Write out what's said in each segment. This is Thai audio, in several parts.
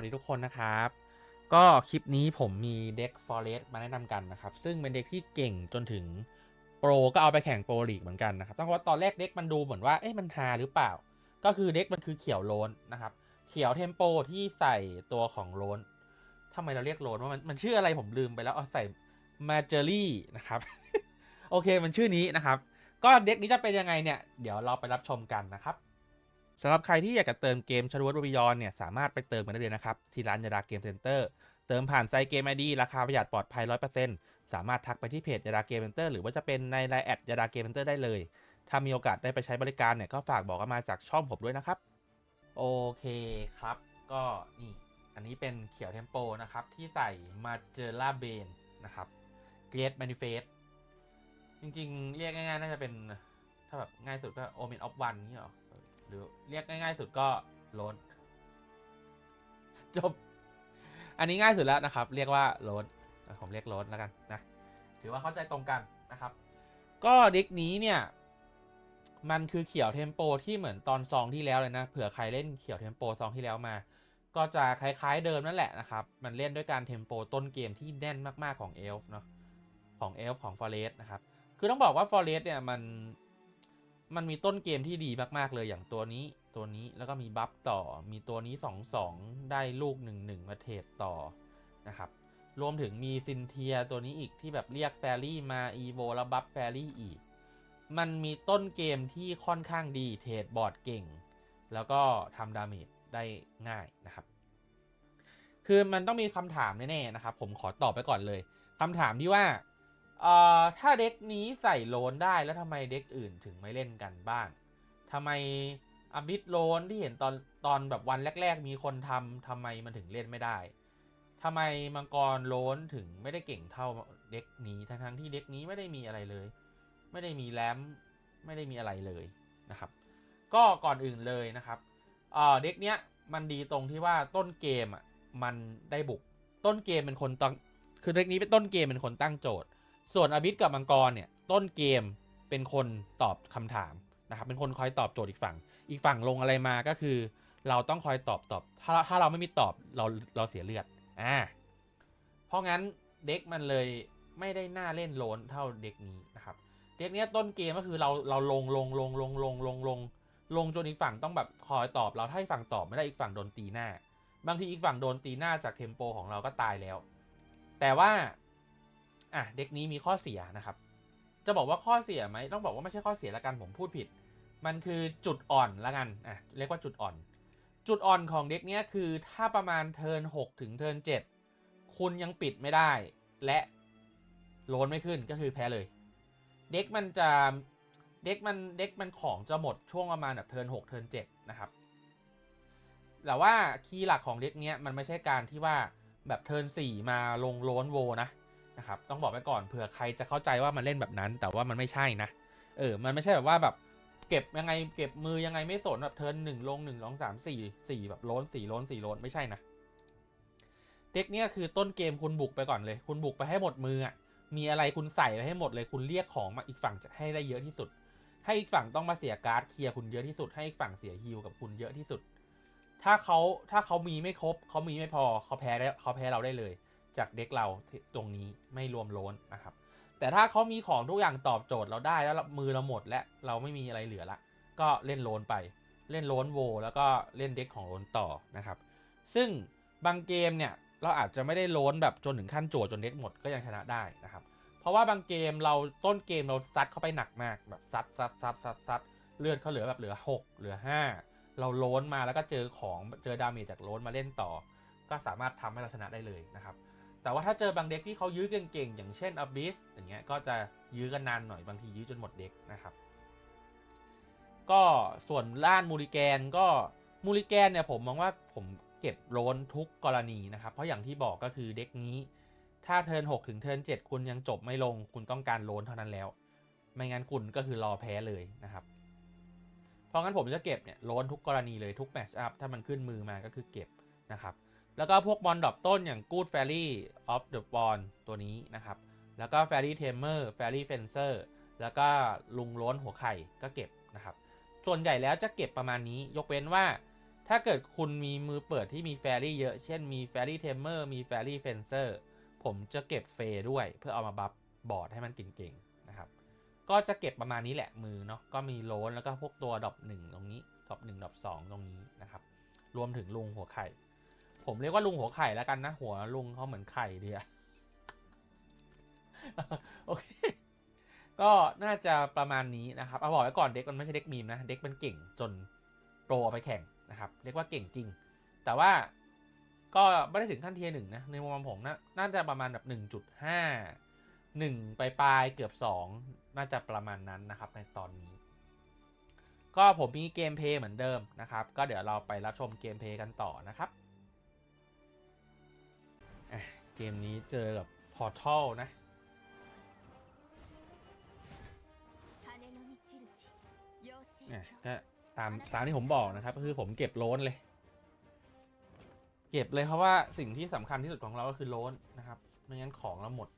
วัสดีทุกคนนะครับ ก็คลิปนี้ผมมีเด็ก Forest มาแนะนำกันนะครับ ซึ่งเป็นเด็กที่เก่งจนถึงโปรก็เอาไปแข่งโปรลีกเหมือนกันนะครับต้องบอกว่าตอนแรกเด็กมันดูเหมือนว่าเอ๊ะมันฮาหรือเปล่า ก็คือเด็กมันคือเขียวโลนนะครับเขียวเทมโปที่ใส่ตัวของโลนทำไมเราเรียกโลนว่ามันมันชื่ออะไรผมลืมไปแล้วเอาใส่มาเจอรี่นะครับโอเคมันชื่อนี้นะครับ ก็เด็กนี้จะเป็นยังไงเนี่ย เดี๋ยวเราไปรับชมกันนะครับ สำหรับใครที่อยากจะเติมเกมชาร์วบิยอนเนี่ยสามารถไปเติมกันได้เลยนะครับ ที่ร้านยาดาเกมเซ็นเตอร์เติมผ่านไซเกมไอดีราคาประหยัดปลอดภัย 100%สามารถทักไปที่เพจยาดาเกมเซ็นเตอร์หรือว่าจะเป็นในไลน์แอดยาดาเกมเซ็นเตอร์ได้เลย ถ้ามีโอกาสได้ไปใช้บริการเนี่ยก็ฝากบอกกันมาจากช่องผมด้วยนะครับ โอเคครับ ก็นี่อันนี้เป็นเขียวเทมโปนะครับที่ใส่มาเจอร่าเบนนะครับเกรดแมนิเฟสจริงๆ เรียกง่ายๆ น่าจะเป็น ถ้าแบบง่ายสุดก็โอเมนออฟวันนี่หรอ หรือเรียกง่าย ๆ สุดก็โลนจบ อันนี้ง่ายสุดแล้วนะครับ เรียกว่าโลนผมเรียกโลนแล้วกันนะ ถือว่าเข้าใจตรงกันนะครับ ก็เด็กนี้เนี่ย มันคือเขียวเทมโปที่เหมือนตอนซองที่แล้วเลยนะ เผื่อใครเล่นเขียวเทมโปซองที่แล้วมา ก็จะคล้ายๆเดิมนั่นแหละนะครับ มันเล่นด้วยการเทมโปต้นเกมที่แน่นมากๆของเอลฟ์เนาะ ของเอลฟ์ของฟอเรสนะครับ คือต้องบอกว่าฟอเรสเนี่ยมัน มันมีต้นเกมที่ดีมาก ๆ เลยอย่างตัวนี้ตัวนี้แล้วก็มีบัฟต่อมีตัวนี้ 2 2 ได้ลูก 1 1 มาเทรดต่อนะครับ รวมถึงมีซินเทียตัวนี้อีกที่แบบเรียกแฟรี่มาอีโวแล้วบัฟแฟรี่อีก มันมีต้นเกมที่ค่อนข้างดีเทรดบอร์ดเก่ง แล้วก็ทำดาเมจได้ง่ายนะครับ คือมันต้องมีคำถามแน่ๆนะครับ ผมขอตอบไปก่อนเลยคำถามที่ว่า อ่อถ้าเด็กนี้ใส่โลนได้แล้วทำไมเด็กอื่นถึงไม่เล่นกันบ้างทำไมอบิดโลนที่เห็นตอนตอนแบบวันแรก ๆ มีคนทำทำไมมันถึงเล่นไม่ได้ทำไมมังกรโลนถึงไม่ได้เก่งเท่าเด็กนี้ทั้งๆที่เด็กนี้ไม่ได้มีอะไรเลย ไม่ได้มีแรมไม่ได้มีอะไรเลยนะครับ ก็ก่อนอื่นเลยนะครับเด็กเนี้ยมันดีตรงที่ว่าต้นเกมอะมันได้บุกต้นเกมเป็นคนตั้งคือเด็กนี้เป็นต้นเกมเป็นคนตั้งโจทย์ ส่วนอบิสกับมังกรเนี่ยต้นเกมเป็นคนตอบคำถามนะครับเป็นคนคอยตอบโจทย์อีกฝั่ง อีกฝั่งลงอะไรมาก็คือ เราต้องคอยตอบตอบ ถ้าถ้าเราไม่มีตอบเราเราเสียเลือดอ่าเพราะงั้นเด็กมันเลยไม่ได้น่าเล่นโลนเท่าเด็กนี้นะครับเด็กเนี้ยต้นเกมก็คือเราเราลงลงลงลงลงลงลงลงจนอีกฝั่งต้องแบบคอยตอบเราถ้าอีกฝั่งตอบไม่ได้อีกฝั่งโดนตีหน้า บางทีอีกฝั่งโดนตีหน้าจากเทมโปของเราก็ตายแล้ว แต่ว่า อะเด็กนี้มีข้อเสียนะครับ จะบอกว่าข้อเสียไหมต้องบอกว่าไม่ใช่ข้อเสียละกันผมพูดผิด มันคือจุดอ่อนละกันอะเรียกว่าจุดอ่อน จุดอ่อนของเด็กเนี้ยคือถ้าประมาณเทิร์น6ถึงเทิร์น7คุณยังปิดไม่ได้ และโลนไม่ขึ้นก็คือแพ้เลย เด็กมันจะเด็กมันเด็กมันของจะหมดช่วงประมาณแบบเทิร์น6เทิร์น7นะครับแต่ว่าคีย์หลักของเด็กเนี้ยมันไม่ใช่การที่ว่าแบบเทิร์น4มาลงโลนโวนะ นะครับต้องบอกไว้ก่อนเผื่อใครจะเข้าใจว่ามันเล่นแบบนั้น แต่ว่ามันไม่ใช่นะเออมันไม่ใช่แบบว่าแบบเก็บยังไงเก็บมือยังไงไม่สนแบบเทิร์นหนึ่งลงหนึ่งสองสามสี่สี่แบบโล้นสี่โล้นสี่โล้นไม่ใช่นะเด็กเนี้ยคือต้นเกมคุณบุกไปก่อนเลย คุณบุกไปให้หมดมืออะมีอะไรคุณใส่ไปให้หมดเลย คุณเรียกของมาอีกฝั่งจะให้ได้เยอะที่สุด ให้อีกฝั่งต้องมาเสียการ์ดเคลียร์คุณเยอะที่สุด ให้อีกฝั่งเสียฮิลกับคุณเยอะที่สุด ถ้าเขาถ้าเขามีไม่ครบเขามีไม่พอเขาแพ้ได้เขาแพ้เราได้เลย จากเด็กเราตรงนี้ไม่รวมโลนนะครับ แต่ถ้าเขามีของทุกอย่างตอบโจทย์เราได้แล้วมือเราหมดและเราไม่มีอะไรเหลือละ ก็เล่นโลนไป เล่นโลนโว แล้วก็เล่นเด็กของโลนต่อนะครับ ซึ่งบางเกมเนี่ยเราอาจจะไม่ได้โลนแบบจนถึงขั้นโจจนเด็กหมดก็ยังชนะได้นะครับ เพราะว่าบางเกมเราต้นเกมเราซัดเข้าไปหนักมากแบบซัดซัดซัดซัดซัดเลือดเขาเหลือแบบเหลือ 6 เหลือ 5 เราโลนมาแล้วก็เจอของเจอดาเมจจากโลนมาเล่นต่อ ก็สามารถทำให้เราชนะได้เลยนะครับ แต่ว่าถ้าเจอบางเด็กที่เขายื้อเก่งๆ อย่างเช่นอ b บิสอย่างเงี้ยก็จะยื้อกันนานหน่อยบางทียื้อจนหมดเด็กนะครับ ก็ส่วนล้านมูริแกนก็มูริแกนเนี่ยผมมองว่าผมเก็บโลนทุกกรณีนะครับ เพราะอย่างที่บอกก็คือเด็กนี้ ถ้าเทิร์น6ถึงเทิร์น7 คุณยังจบไม่ลง คุณต้องการโลนเท่านั้นแล้ว ไม่งั้นคุณก็คือรอแพ้เลยนะครับ เพราะงั้นผมจะเก็บเนี่ยโลนทุกกรณีเลยทุกแมชอัพถ้ามันขึ้นมือมาก็คือเก็บนะครับ แล้วก็พวกบอลดอปต้นอย่าง Good Fairy of the Ball ตัวนี้นะครับ แล้วก็ Fairy Tamer Fairy Fencer แล้วก็ลุงล้นหัวไข่ก็เก็บนะครับ ส่วนใหญ่แล้วจะเก็บประมาณนี้ ยกเว้นว่า ถ้าเกิดคุณมีมือเปิดที่มีแฟรี่เยอะ เช่นมีแฟรี่เทมเมอร์มีแฟรี่เฟนเซอร์ผมจะเก็บเฟย์ด้วย เพื่อเอามาบัฟบอร์ดให้มันเก่งๆนะครับ ก็จะเก็บประมาณนี้แหละมือเนาะ ก็มีโลนแล้วก็พวกตัวดอปหนึ่งตรงนี้ ดอปหนึ่งดอปสองตรงนี้นะครับ รวมถึงลุงหัวไข่ ผมเรียกว่าลุงหัวไข่แล้วกันนะ หัวลุงเขาเหมือนไข่เดียโอเค ก็น่าจะประมาณนี้นะครับเอาบอกไว้ก่อนเด็กมันไม่ใช่เด็กมีมนะ เด็กมันเก่งจนโปรเอาไปแข่งนะครับ เรียกว่าเก่งจริง แต่ว่าก็ไม่ได้ถึงขั้นเทียร์หนึ่งนะ ในมุมมองผมนะน่าจะประมาณแบบหนึ่งจุดห้าหนึ่งปลายเกือบสองน่าจะประมาณนั้นนะครับในตอนนี้ ก็ผมมีเกมเพย์เหมือนเดิมนะครับ ก็เดี๋ยวเราไปรับชมเกมเพย์กันต่อนะครับ เกมนี้เจอแบบพอร์ทัลนะ เนี่ยก็ตามตามที่ผมบอกนะครับ ก็คือผมเก็บโลนเลย เก็บเลยเพราะว่าสิ่งที่สำคัญที่สุดของเราก็คือโลนนะครับ ไม่งั้นของเราหมด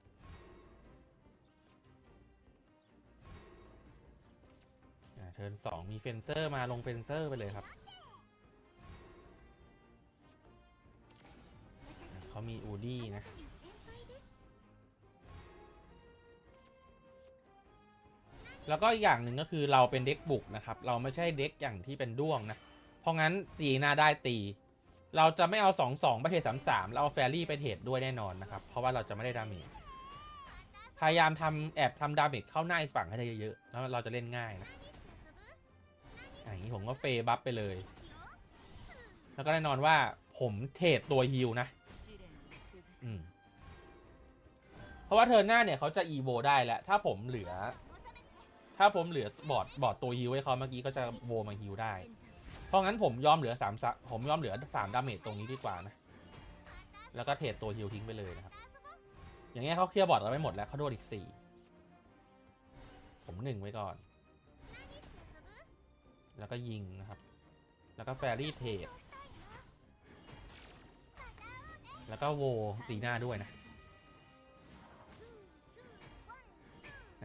เทิร์นสองมีเฟนเซอร์มาลงเฟนเซอร์ไปเลยครับ เขามีอูดี้นะ แล้วก็อีกอย่างหนึ่งก็คือเราเป็นเด็กบุกนะครับ เราไม่ใช่เด็กอย่างที่เป็นด้วงนะ เพราะงั้นตีหน้าได้ตี เราจะไม่เอา2อสองไปเทรสามสามเราเอาแฟรี่ไปเทรด้วยแน่นอนนะครับ เพราะว่าเราจะไม่ได้ดาเมจ พยายามทำแอบทำดาเมจเข้าหน้าอีกฝั่งให้ได้เยอะๆ แล้วเราจะเล่นง่ายนะอย่างนี้ผมก็เฟบัฟไปเลย แล้วก็แน่นอนว่าผมเทรดตัวฮิวนะ เพราะว่าเทอหน้าเนี่ยเขาจะอีโวได้แหละถ้าผมเหลือ ถ้าผมเหลือบอร์ดบอร์ดตัวฮิวไว้เขาเมื่อกี้ก็จะโวมาฮิวได้ เพราะงั้นผมยอมเหลือสามสะผมยอมเหลือสามดาเมจตรงนี้ดีกว่านะ แล้วก็เทรดตัวฮิวทิ้งไปเลยนะครับ อย่างเงี้ยเขาเคลียร์บอร์ดเราไม่หมดแล้วเขาโดนอีกสี่ผมหนึ่งไว้ก่อน แล้วก็ยิงนะครับ แล้วก็แฟรี่เทรด แล้วก็โวตีหน้าด้วยนะ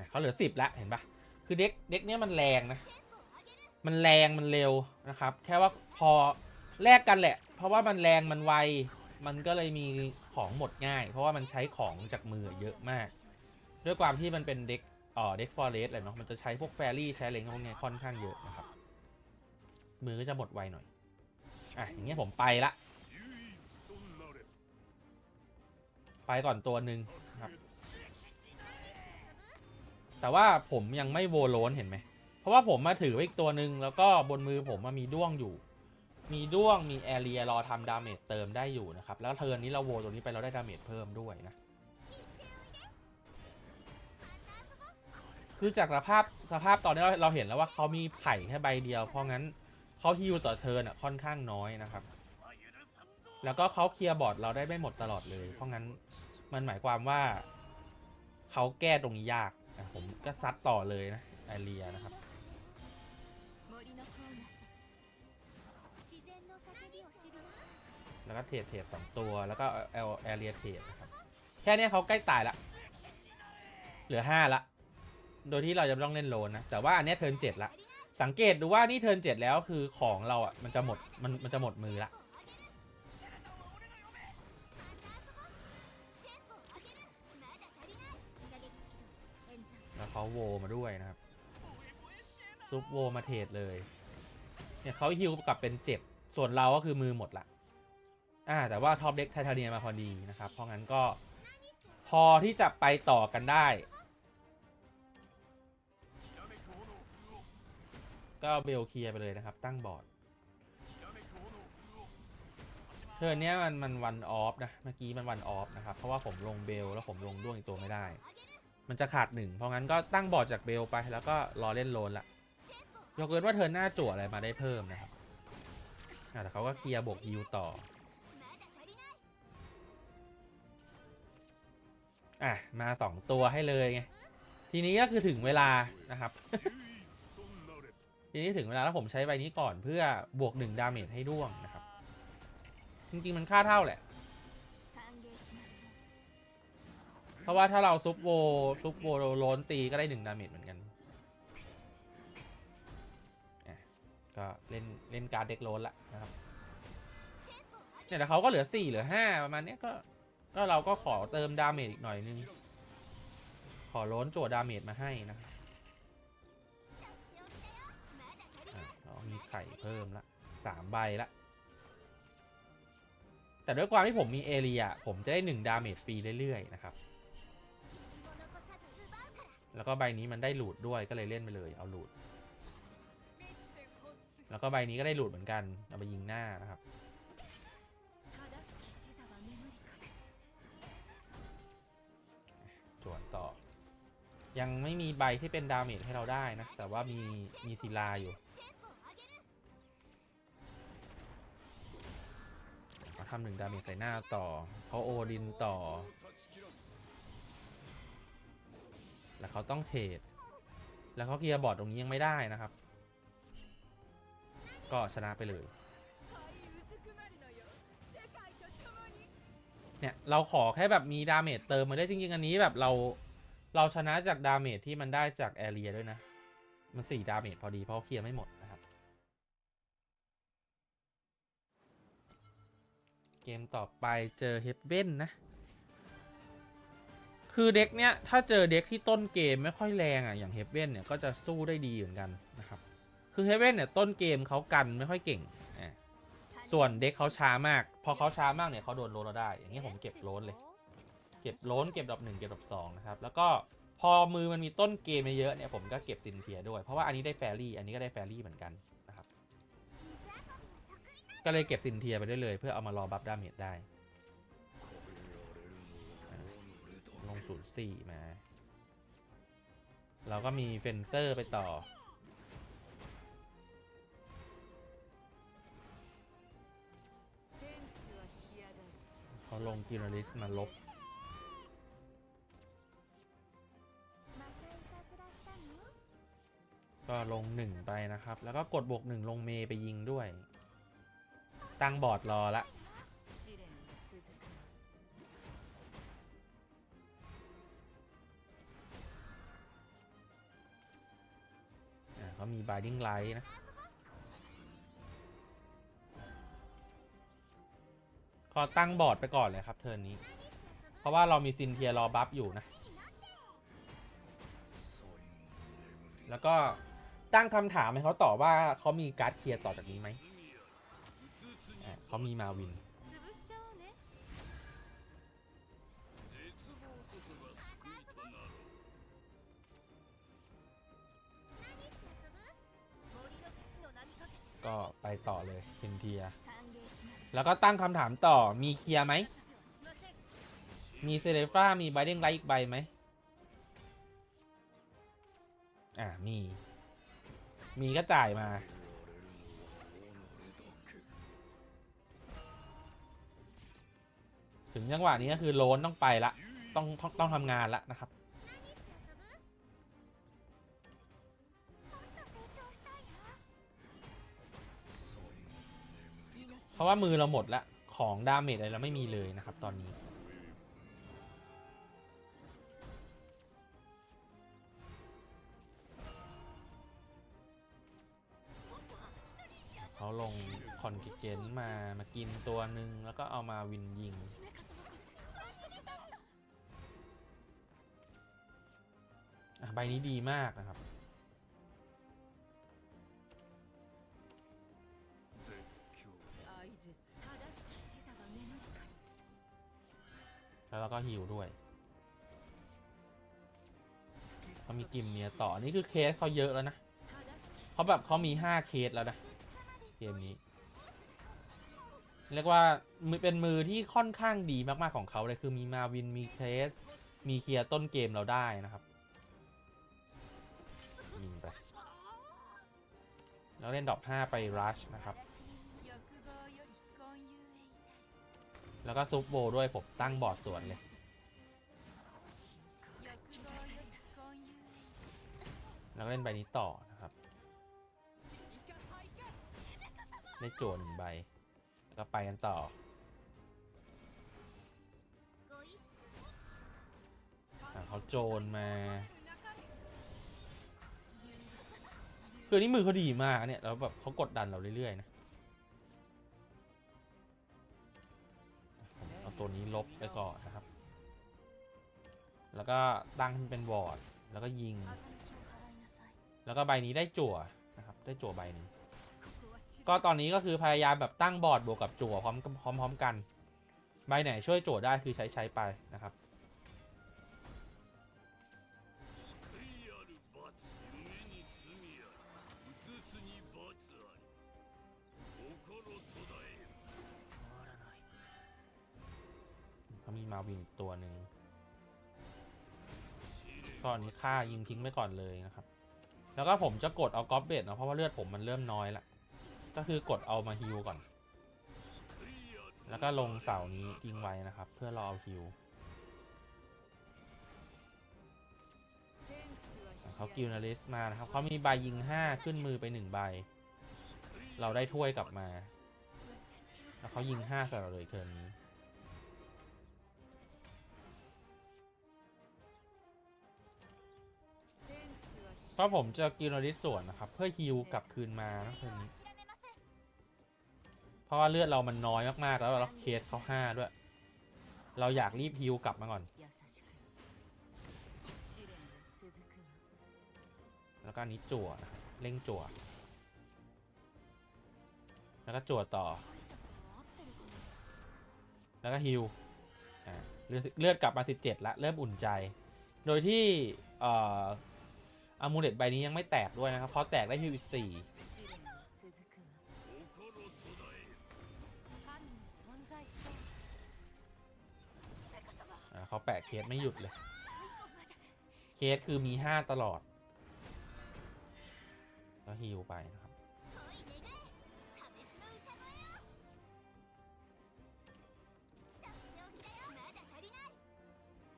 เขาเหลือสิบแล้วเห็นปะคือเด็กเด็กเนี้ยมันแรงนะ มันแรงมันเร็วนะครับ แค่ว่าพอแลกกันแหละ เพราะว่ามันแรงมันไว มันก็เลยมีของหมดง่าย เพราะว่ามันใช้ของจากมือเยอะมาก ด้วยความที่มันเป็นเด็กเอ่อเด็กฟอเรสต์อะไรเนาะ มันจะใช้พวกแฟรี่ใช้อะไรพวกนี้ค่อนข้างเยอะนะครับ มือก็จะหมดไวหน่อย อะอย่างเงี้ยผมไปละ ไปก่อนตัวหนึ่งครับ แต่ว่าผมยังไม่โวโลนเห็นไหม เพราะว่าผมมาถืออีกตัวหนึ่งแล้วก็บนมือผมมามีด้วงอยู่ มีด้วงมีแอเรียรอทำดาเมจเติมได้อยู่นะครับ แล้วเทิร์นนี้เราโวตัวนี้ไปเราได้ดาเมจเพิ่มด้วยนะ คือจากสภาพสภาพตอนนี้เราเราเห็นแล้วว่าเขามีไข่แค่ใบเดียว เพราะงั้นเขาฮิวต่อเทิร์นอะค่อนข้างน้อยนะครับ แล้วก็เขาเคลียร์บอร์ดเราได้ไม่หมดตลอดเลย เพราะงั้นมันหมายความว่าเขาแก้ตรงนี้ยากผมก็ซัดต่อเลยนะไอเรียนะครับ แล้วก็เทรดเทรดสองตัว แล้วก็เอลแอเรียเทรดนะครับ แค่นี้เขาใกล้ตายละ เหลือห้าละ โดยที่เราจะต้องเล่นโลนนะ แต่ว่าอันนี้เทิร์นเจ็ดละ สังเกตดูว่านี่เทิร์นเจ็ดแล้วคือของเราอะมันจะหมดมันมันจะหมดมือละ เขาโวมาด้วยนะครับ ซุปโวมาเทรดเลย เนี่ยเขาฮิวกลับเป็นเจ็บ ส่วนเราก็คือมือหมดละ อ่า แต่ว่าท็อปเด็กไทเทเนียมาพอดีนะครับ เพราะงั้นก็พอที่จะไปต่อกันได้ ก็เบลเคลียไปเลยนะครับ ตั้งบอร์ดเทิร์เนี้ยมันมันวันออฟนะ เมื่อกี้มันวันออฟนะครับ เพราะว่าผมลงเบลแล้วผมลงด้วงอีกตัวไม่ได้ มันจะขาดหนึ่งเพราะงั้นก็ตั้งบอร์ดจากเบลไปแล้วก็รอเล่นโลนละยกเว้นว่าเทิร์นหน้าจั่วอะไรมาได้เพิ่มนะครับแต่เขาก็เคลียร์บวกฮิวต่ออะ มาสองตัวให้เลยไงทีนี้ก็คือถึงเวลานะครับ ทีนี้ถึงเวลาแล้วผมใช้ใบนี้ก่อนเพื่อบวกหนึ่งดาเมจให้ด้วงนะครับ จริงๆมันค่าเท่าแหละ เพราะว่าถ้าเราซุปโวซุปโวโลนตีก็ได้หนึ่งดาเมจเหมือนกันก็เล่นเล่นการเด็กโลนละนะครับเนี่ยแต่เขาก็เหลือสี่เหลือห้าประมาณนี้ก็ก็เราก็ขอเติมดาเมจอีกหน่อยนึง ขอล้นโจทย์ดาเมจมาให้นะครับอะเรามีไข่เพิ่มละสามใบละ แต่ด้วยความที่ผมมีเอเรีย ผมจะได้หนึ่งดาเมจฟรีเรื่อยๆนะครับ แล้วก็ใบนี้มันได้หลูดด้วยก็เลยเล่นไปเลยเอาหลูด แล้วก็ใบนี้ก็ได้หลุดเหมือนกัน เอาไปยิงหน้านะครับ จวนต่อ ยังไม่มีใบที่เป็นดาเมจให้เราได้นะ แต่ว่ามีมีศิลาอยู่มาทำหนึ่งดาเมจใส่หน้าต่อเขาโอดินต่อ แล้วเขาต้องเทรดแล้วเขาเคลียร์บอร์ดตรงนี้ยังไม่ได้นะครับ ก็ชนะไปเลย เนี่ย เราขอแค่แบบมีดาเมจเติมมาได้จริง ๆ อันนี้แบบเราเราชนะจากดาเมจที่มันได้จากแอเรียด้วยนะ มันสี่ดาเมจพอดีเพราะเคลียร์ไม่หมดนะครับ เกมต่อไปเจอเฮเบนนะ คือเด็กเนี้ยถ้าเจอเด็กที่ต้นเกมไม่ค่อยแรงอะอย่างเฮเบนเนี่ยก็จะสู้ได้ดีเหมือนกันนะครับ คือเฮเบนเนี่ยต้นเกมเขากันไม่ค่อยเก่งอะส่วนเด็กเขาช้ามาก พอเขาช้ามากเนี่ยเขาโดนโลนเราได้ อย่างนี้ผมเก็บโลนเลย เก็บโลนเก็บดอกหนึ่งเก็บดอกสองนะครับ แล้วก็พอมือมันมีต้นเกมเยอะเนี่ยผมก็เก็บซินเทียด้วย เพราะว่าอันนี้ได้แฟรี่ อันนี้ก็ได้แฟรี่เหมือนกันนะครับ ก็เลยเก็บซินเทียไปได้เลย เพื่อเอามารอบัฟดาเมจได้ ลงศูนย์สี่มา เราก็มีเฟนเซอร์ไปต่อ เขาลงกินลิสมาลบก็ลงหนึ่งไปนะครับ แล้วก็กดบวกหนึ่งลงเมไปยิงด้วย ตั้งบอร์ดรอละ มี Binding Light นะก็ตั้งบอร์ดไปก่อนเลยครับเทิร์นนี้ เพราะว่าเรามีซินเทียรอบัฟอยู่นะ แล้วก็ตั้งคำถามให้เขาตอบว่าเขามีการ์ดเคลียร์ต่อจากนี้ไหม เขามีมาวิน ก็ไปต่อเลยซินเทียแล้วก็ตั้งคำถามต่อมีเคลียร์ไหม มีเซเลฟ้ามีไบเดนไลท์อีกใบไหม อ่ามี มีก็จ่ายมา ถึงจังหวะนี้ก็คือโลนต้องไปละ ต้องต้องต้องทำงานละนะครับ เพราะว่ามือเราหมดละของดาเมจอะไรเราไม่มีเลยนะครับตอนนี้ เขาลงคอนกิเจนมามากินตัวหนึ่งแล้วก็เอามาวินยิงใบนี้ดีมากนะครับ แล้วเราก็ฮิวด้วยเขามีกิมเมียต่อนนี่คือเคสเขาเยอะแล้วนะเขาแบบเขามีห้าเคสแล้วนะเกมนี้เรียกว่ามือเป็นมือที่ค่อนข้างดีมากๆของเขาเลยคือมีมาวินมีเคส มีเคลียร์ต้นเกมเราได้นะครับยิงไปแล้วเล่นดอก5ไปรัชนะครับ แล้วก็ซุปโบด้วยผมตั้งบอร์ดสวนเลยแล้วก็เล่นใบนี้ต่อนะครับ ได้โจหนึ่งใบ แล้วก็ไปกันต่อ เขาโจนมา คือนี่มือเขาดีมากเนี่ย แล้วแบบเขากดดันเราเรื่อยๆนะ ตัวนี้ลบไปก่อนนะครับ แล้วก็ตั้งให้มันเป็นวอร์ด แล้วก็ยิง แล้วก็ใบนี้ได้จั่วนะครับ ได้จั่วใบนี้ก็ตอนนี้ก็คือพยายามแบบตั้งบอร์ดบวกกับจั่วพร้อมพร้อมๆกัน ใบไหนช่วยจั่วได้คือใช้ใช้ไปนะครับ มาวินอีกตัวหนึ่งก่อนนี้ฆ่ายิงทิ้งไปก่อนเลยนะครับ แล้วก็ผมจะกดเอากอฟเบดเนาะเพราะว่าเลือดผมมันเริ่มน้อยละก็คือกดเอามาฮิวก่อน แล้วก็ลงเสานี้ยิงไว้นะครับ เพื่อรอเอาฮิวเขากิวนาลิสมานะครับเขามีใบยิง 5 ขึ้นมือไป 1 ใบ เราได้ถ้วยกลับมา แล้วเขายิง 5ใส่เราเลยเทินนี้ เพราะผมจะกินอริสส่วนนะครับ เพื่อฮิวกลับคืนมาทีนี้เพราะว่าเลือดเรามันน้อยมากๆแล้วเราเคสเขาห้าด้วย เราอยากรีบฮิวกลับมาก่อน แล้วก็นนี้จั่วนเร่งจั่ว แล้วก็จั่วต่อ แล้วก็ฮิวเลือดเลือดกลับมา 17ละเริ่มอุ่นใจ โดยที่ อามูเลตใบนี้ยังไม่แตกด้วยนะครับ เพราะแตกได้ฮิวอีกสี่เขาแปะเคสไม่หยุดเลย เคสคือมีห้าตลอด ก็ฮิวไปนะครับ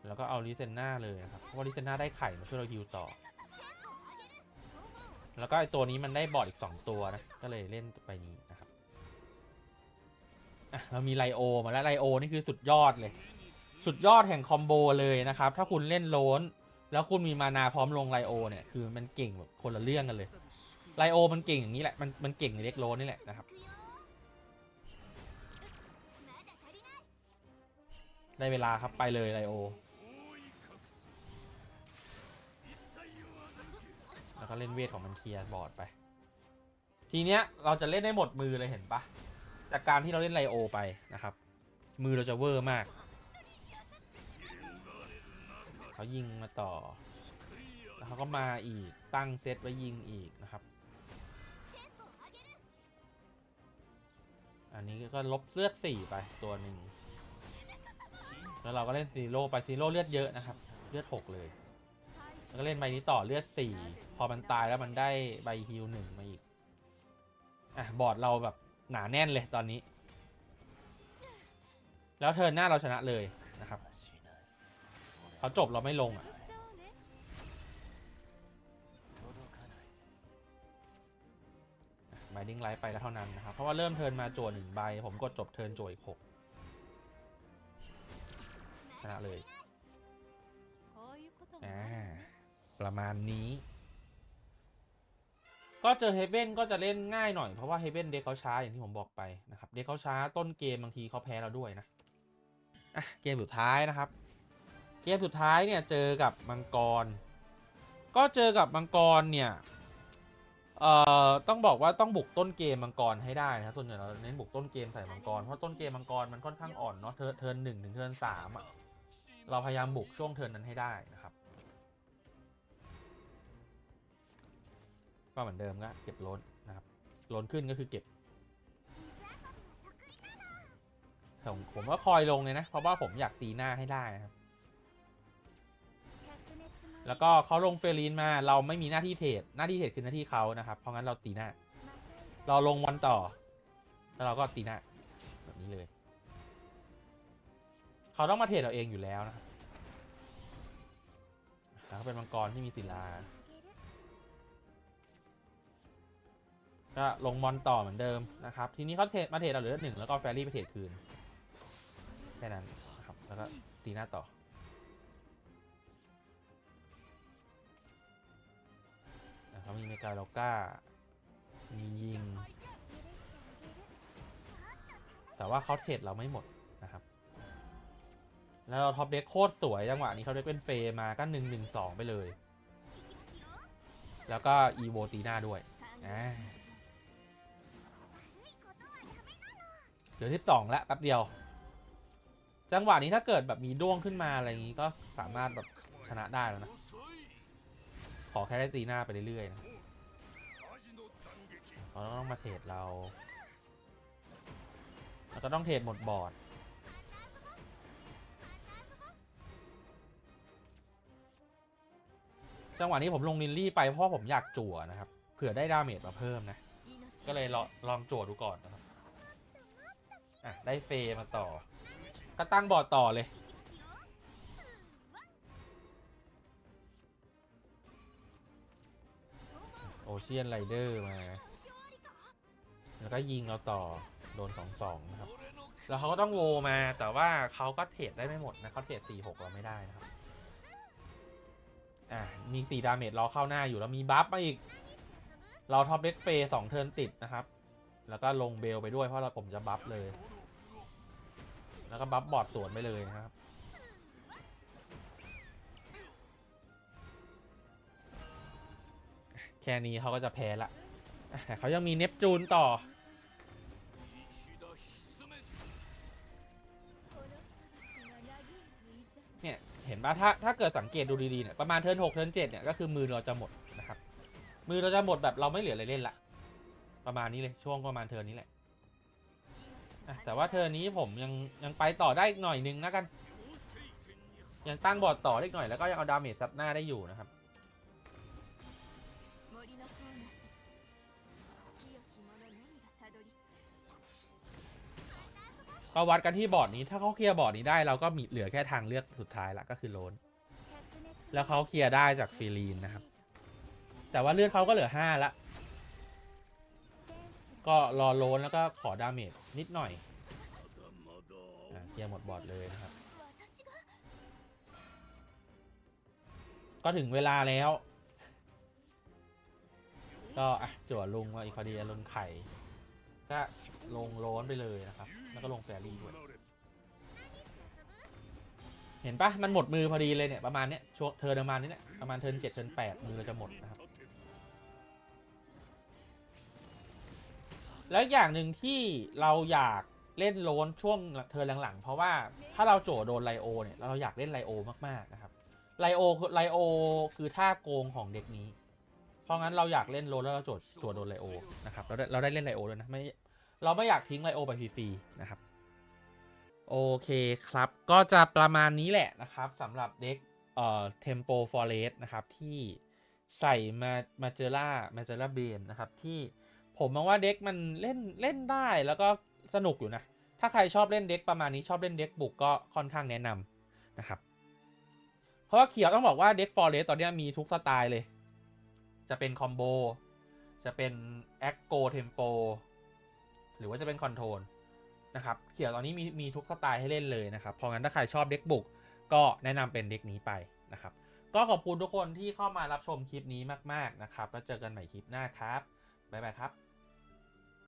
แล้วก็เอาลิเซนนาเลยนะครับ เพราะว่าลิเซนนาได้ไข่มาช่วยเราฮิวต่อ แล้วก็ไอตัวนี้มันได้บอร์ดอีก 2 ตัวนะ ก็เลยเล่นไปนี้นะครับ อะ เรามีไลโอมาแล้วไลโอนี่คือสุดยอดเลย สุดยอดแห่งคอมโบเลยนะครับ ถ้าคุณเล่นโลนแล้วคุณมีมานาพร้อมลงไลโอเนี่ย คือมันเก่งแบบคนละเรื่องกันเลย ไลโอมันเก่งอย่างนี้แหละ มันมันเก่งในเล็กโลนนี่แหละนะครับ ได้เวลาครับไปเลยไลโอ ก็เล่นเวทของมันเคลียร์บอร์ดไป ทีเนี้ยเราจะเล่นได้หมดมือเลยเห็นปะจากการที่เราเล่นไลโอไปนะครับ มือเราจะเวอร์มาก เขายิงมาต่อ แล้วเขาก็มาอีกตั้งเซตไว้ยิงอีกนะครับ อันนี้ก็ลบเลือดสี่ไปตัวหนึ่งแล้วเราก็เล่นซีโร่ไปซีโร่เลือดเยอะนะครับ เลือดหกเลย แล้วก็เล่นใบนี้ต่อเลือดสี่ พอมันตายแล้วมันได้ใบฮิวหนึ่งมาอีก อะ บอดเราแบบหนาแน่นเลยตอนนี้ แล้วเธอหน้าเราชนะเลยนะครับเขาจบเราไม่ลงอะไมาดิ้งไลท์ไปแล้วเท่านั้นนะครับ เพราะว่าเริ่มเทินมาจวหนึ่งใบ ผมกดจบเทินจวอีกหกชนะเลยประมาณนี้ ก็เจอเฮเ e นก็จะเล่นง่ายหน่อยเพราะว่าเฮเ e นเด็กเขาช้าอย่างที่ผมบอกไปนะครับเด็กเขาช้าต้นเกมบางทีเขาแพ้เราด้วยนะอะเกมสุดท้ายนะครับ เกมสุดท้ายเนี่ยเจอกับมังกร ก็เจอกับมังกรเนี่ยเอ่อต้องบอกว่าต้องบุกต้นเกมมังกรให้ได้นะครับส่วนใหญ่เราเน้นบุกต้นเกมใส่มังกรเพราะต้นเกมมังกรมันค่อนข้างอ่อนเนาะเทิร์นเทิร์นหนึ่งถึงเทิร์นสามอะเราพยายามบุกช่วงเทิร์นนั้นให้ได้นะครับ ก็เหมือนเดิมก็เก็บโลนนะครับโลนขึ้นก็คือเก็บผมผมก็คอยลงเลยนะ เพราะว่าผมอยากตีหน้าให้ได้นะครับ แล้วก็เขาลงเฟรีนมาเราไม่มีหน้าที่เทรดหน้าที่เทรดคือหน้าที่เขานะครับ เพราะงั้นเราตีหน้า เราลงวันต่อ แล้วเราก็ตีหน้าแบบนี้เลยเขาต้องมาเทรดเราเองอยู่แล้วนะครับแล้วก็เป็นมังกรที่มีศิลา ก็ลงมอนต่อเหมือนเดิมนะครับ ทีนี้เขาเทรดมาเทรดเราเหลือหนึ่งแล้วก็แฟรี่ไปเทรดคืน แค่นั้นนะครับ แล้วก็ตีหน้าต่ออะเขามีเมกาโลก้า มียิง แต่ว่าเขาเทรดเราไม่หมดนะครับ แล้วเราท็อปเด็กโคตรสวยจังหวะนี้เขาเด็กเป็นเฟย์มาก็หนึ่งหนึ่งสองไปเลย แล้วก็อีโวตีหน้าด้วย感激 เหลือสิบสองละแป๊บเดียว จังหวะนี้ถ้าเกิดแบบมีด้วงขึ้นมาอะไรอย่างนี้ก็สามารถแบบชนะได้แล้วนะ ขอแค่ได้ตีหน้าไปเรื่อยๆนะเราต้องมาเทรดเราแล้วก็ต้องเทรดหมดบอร์ดจังหวะนี้ผมลงลินลี่ไปเพราะผมอยากจั่วนะครับ เผื่อได้ดาเมจมาเพิ่มนะ ก็เลยลองจั่วดูก่อนนะครับ ได้เฟย์มาต่อ ก็ตั้งบอร์ดต่อเลย โอเชียนไรเดอร์มา แล้วก็ยิงเราต่อ โดนสองสองนะครับ แล้วเขาก็ต้องโวมา แต่ว่าเขาก็เทรดได้ไม่หมดนะเขาเทรดสี่หกเราไม่ได้นะครับ อะ มีสี่ดาเมจรอเข้าหน้าอยู่แล้วมีบัฟมาอีก เราท็อปเด็กเฟย์สองเทิร์นติดนะครับ แล้วก็ลงเบลไปด้วยเพราะเราผมจะบัฟเลย แล้วก็บัฟบอดสวนไปเลยนะครับแค่นี้เขาก็จะแพ้ละแต่เขายังมีเนปจูนต่อ เนี่ย เห็นปะถ้าถ้าเกิดสังเกตดูดีๆเนี่ยประมาณเทิร์นหกเทิร์นเจ็ดเนี่ยก็คือมือเราจะหมดนะครับ มือเราจะหมดแบบเราไม่เหลืออะไรเล่นละ ประมาณนี้เลยช่วงประมาณเทิร์นนี้แหละ อ่ะแต่ว่าเทิร์นนี้ผมยังยังไปต่อได้อีกหน่อยนึงนะกัน 強制権に ยังตั้งบอร์ดต่อได้อีกหน่อยแล้วก็ยังเอาดาเมจซัดหน้าได้อยู่นะครับ 森のコーナス清き者のみがたどり着く ก็วัดกันที่บอร์ดนี้ ถ้าเขาเคลียร์บอร์ดนี้ได้เราก็มีเหลือแค่ทางเลือกสุดท้ายละก็คือโลน แล้วเขาเคลียร์ได้จากฟีลีนนะครับ แต่ว่าเลือดเขาก็เหลือห้าละ ก็รอโลนแล้วก็ขอดาเมจนิดหน่อยเคลียร์หมดบอดเลยนะครับ ก็ถึงเวลาแล้ว ก็อะจั่วลุงมาอีกพอดีลุงไข่ ก็ลงโลนไปเลยนะครับ แล้วก็ลงแฟรี่ด้วยเห็นปะมันหมดมือพอดีเลยเนี่ยประมาณเนี้ยช่วงเทินประมาณนี้เนี่ยประมาณเทินเจ็ดเทินแปดมือเราจะหมดนะครับ แล้วอย่างหนึ่งที่เราอยากเล่นโลนช่วงเทิร์นหลังๆ เพราะว่าถ้าเราโจโดนไลโอเนี่ยเราอยากเล่นไลโอมากๆนะครับไลโอไลโอคือท่าโกงของเด็กนี้ เพราะงั้นเราอยากเล่นโลนแล้วเราโจดโจโดนไลโอนะครับเราได้เราได้เล่นไลโอด้วยนะไม่เราไม่อยากทิ้งไลโอไปฟรีๆนะครับโอเคครับก็จะประมาณนี้แหละนะครับสำหรับเด็กเอ่อ Tempo Forest นะครับที่ใส่มามาเจล่ามาเจล่าเบนนะครับที่ ผมมองว่าเด็กมันเล่นเล่นได้แล้วก็สนุกอยู่นะ ถ้าใครชอบเล่นเด็กประมาณนี้ชอบเล่นเด็กบุกก็ค่อนข้างแนะนำนะครับ เพราะว่าเขียวต้องบอกว่าเด็ก Forest ตอนนี้มีทุกสไตล์เลย จะเป็นคอมโบ จะเป็นแอคโกเทมโปหรือว่าจะเป็นคอนโทรลนะครับ เขียวตอนนี้มีมีทุกสไตล์ให้เล่นเลยนะครับ เพราะงั้นถ้าใครชอบเด็กบุกก็แนะนำเป็นเด็กนี้ไปนะครับ ก็ขอบคุณทุกคนที่เข้ามารับชมคลิปนี้มาก ๆ นะครับ แล้วเจอกันใหม่คลิปหน้าครับ บ๊ายบายครับ